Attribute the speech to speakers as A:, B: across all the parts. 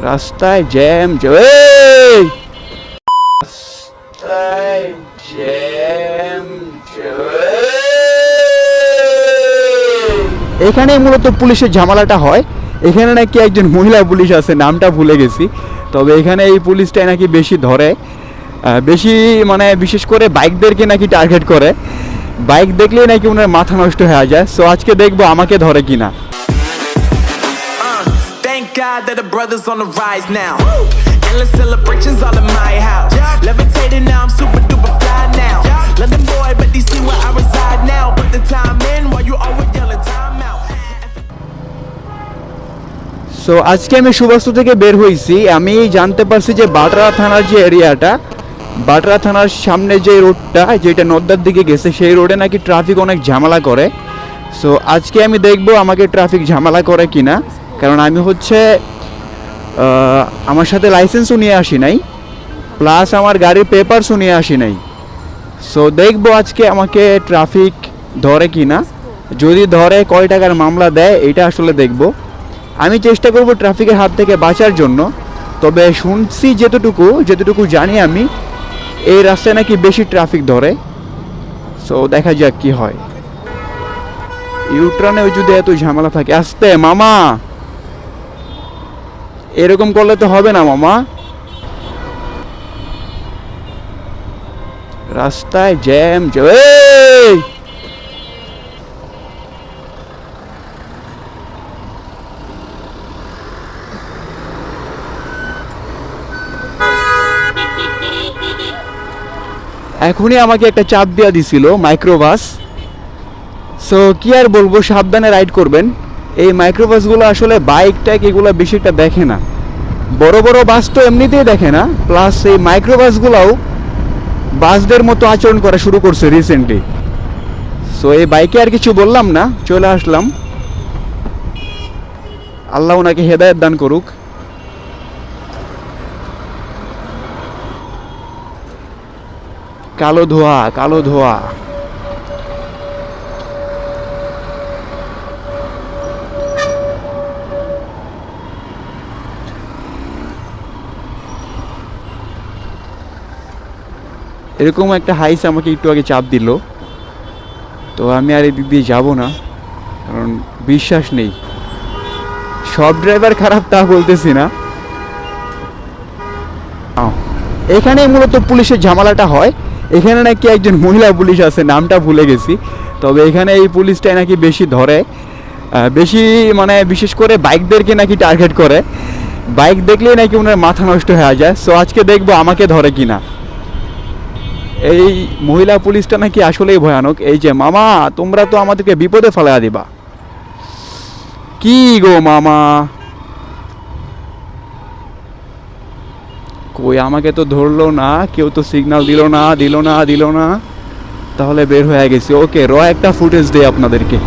A: রাস্তায় জ্যাম! রাস্তায় জ্যাম এখানে মূলত পুলিশের ঝামেলাটা হয়। এখানে নাকি একজন মহিলা পুলিশ আছে, নামটা ভুলে গেছি। তবে এখানে এই পুলিশটাই নাকি বেশি ধরে। বেশি মানে বিশেষ করে বাইকদেরকে নাকি টার্গেট করে। বাইক দেখলেই নাকি ওনার মাথা নষ্ট হয়ে যায়। সো আজকে দেখব আমাকে ধরে কিনা।
B: God that the brothers on the rise now. Woo! Endless celebrations all in my house. Yeah. Levitating now, I'm super duper fly now. Yeah. London boy, but DC where I reside now. Put the time in while you always yelling time out.
A: So আজকে আমি সুবাস্তু থেকে বের হয়েছি আমি জানতে পারছি যে বাটরা থানার যে এরিয়াটা বাটরা থানার সামনে যে রোডটা যেটা নদ্দার দিকে গেছে সেই রোডে নাকি ট্রাফিক অনেক ঝামেলা করে সো আজকে আমি দেখব আমাকে ট্রাফিক ঝামেলা করে কিনা কারণ আমি হচ্ছে আমার সাথে লাইসেন্সও নিয়ে আসি নাই প্লাস আমার গাড়ির পেপারসও নিয়ে আসি নাই। সো দেখব আজকে আমাকে ট্রাফিক ধরে কিনা। যদি ধরে কয় টাকার মামলা দেয়, এটা আসলে দেখব। আমি চেষ্টা করব ট্রাফিকের হাত থেকে বাঁচার জন্য, তবে শুনছি যেতটুকু যেতটুকু জানি আমি, এই রাস্তায় নাকি বেশি ট্রাফিক ধরে। সো দেখা যাক কি হয়। ইউট্রানে যদি এত ঝামেলা থাকে, আসতে, মামা! এরকম করলে তো হবে না, মামা। রাস্তায় জ্যাম এখনই আমাকে একটা চাপ দেওয়া দিছিল মাইক্রোবাস সো কি আর বলব, সাবধানে রাইড করবেন। এই মাইক্রোবাসগুলো আসলে বাইক টাইক এগুলো বেশি একটা দেখে না। বড় বড় বাস তো এমনিতেই দেখে না প্লাস এই মাইক্রোবাসগুলোও বাসদের মতো আচরণ করা শুরু করছে রিসেন্টলি সো এই বাইকে আর কিছু বললাম না, চলে আসলাম। আল্লাহ ওনাকে হেদায়ত দান করুক। কালো ধোয়া কালো ধোয়া। এরকম একটা হাইস আমাকে একটু আগে চাপ দিল। তো আমি আর এদিক দিয়ে যাব না, কারণ বিশ্বাস নেই। সব ড্রাইভার খারাপ তা বলতেছি না। এখানে মূলত পুলিশের ঝামেলাটা হয়। এখানে নাকি একজন মহিলা পুলিশ আছে, নামটা ভুলে গেছি। তবে এখানে এই পুলিশটাই নাকি বেশি ধরে। বেশি মানে বিশেষ করে বাইকদেরকে নাকি টার্গেট করে। বাইক দেখলেই নাকি ওনার মাথা নষ্ট হয়ে যায়। সো আজকে দেখব আমাকে ধরে কিনা। এই মহিলা পুলিশটা নাকি আসলেই ভয়ানক। এই যে, মামা, তোমরা তো আমাদেরকে বিপদে ফেলা দিবা। কি গো, মামা? কই, আমাকে তো ধরলো না, কেউ তো সিগন্যাল দিল না দিল না দিল না। তাহলে বের হয়ে গেছি। ওকে, র, একটা ফুটেজ দেই আপনাদেরকে।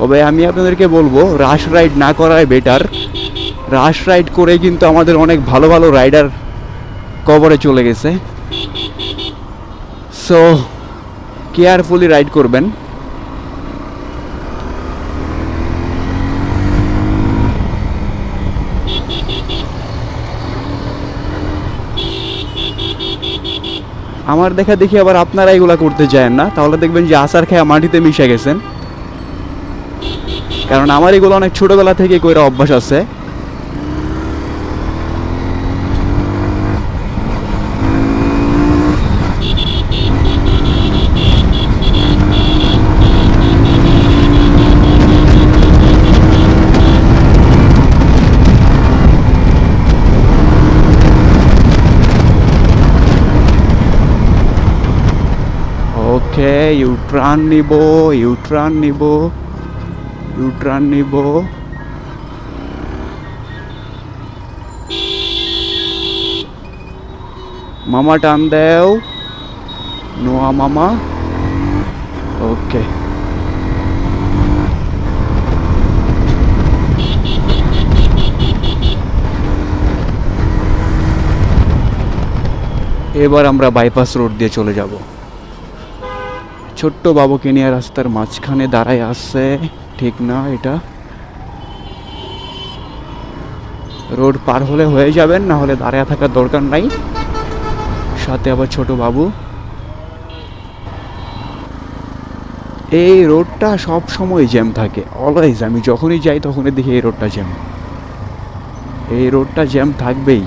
A: তবে আমি আপনাদেরকে বলব রাশ রাইড না করাই বেটার রাশ রাইড করে কিন্তু আমাদের অনেক ভালো ভালো রাইডার কবরে চলে গেছে। সো কেয়ারফুলি রাইড করবেন। আমার দেখা দেখি আবার আপনারা এগুলা করতে চান না, তাহলে দেখবেন যে আসার খেয়া মাটিতে মিশে গেছেন। কারণ আমার এগুলো অনেক ছোটবেলা থেকে কইরা অভ্যাস আছে। ওকে ইউট্রান নিব ইউট্রান নিব ইউট্রান নিব। মামা টান দেও। নোয়া মামা। ওকে। এবার আমরা বাইপাস রোড দিয়ে চলে যাব। ছোট্ট বাবুকে নিয়ে রাস্তার মাঝখানে দাঁড়ায় আসছে ঠিক না এটা? রোড পার হলে হয়ে যাবেন, না হলে দাঁড়ায় থাকার দরকার নাই। সাথে আবার ছোট বাবু। এই রোডটা সব সময় জ্যাম থাকে অলওয়েজ আমি যখনই যাই তখনই দেখি এই রোডটা জ্যাম। এই রোডটা জ্যাম থাকবেই।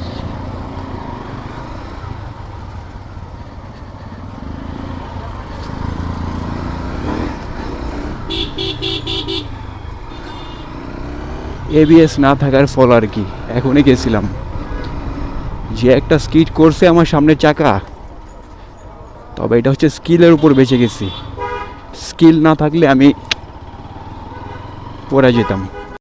A: এবিএস না থাকার ফল আর কি? এখনই গেছিলাম। যে একটা স্কিড করছে আমার সামনে চাকা, তবে এটা হচ্ছে স্কিলের উপর বেঁচে গেছি। স্কিল না থাকলে আমি পড়ে যেতাম।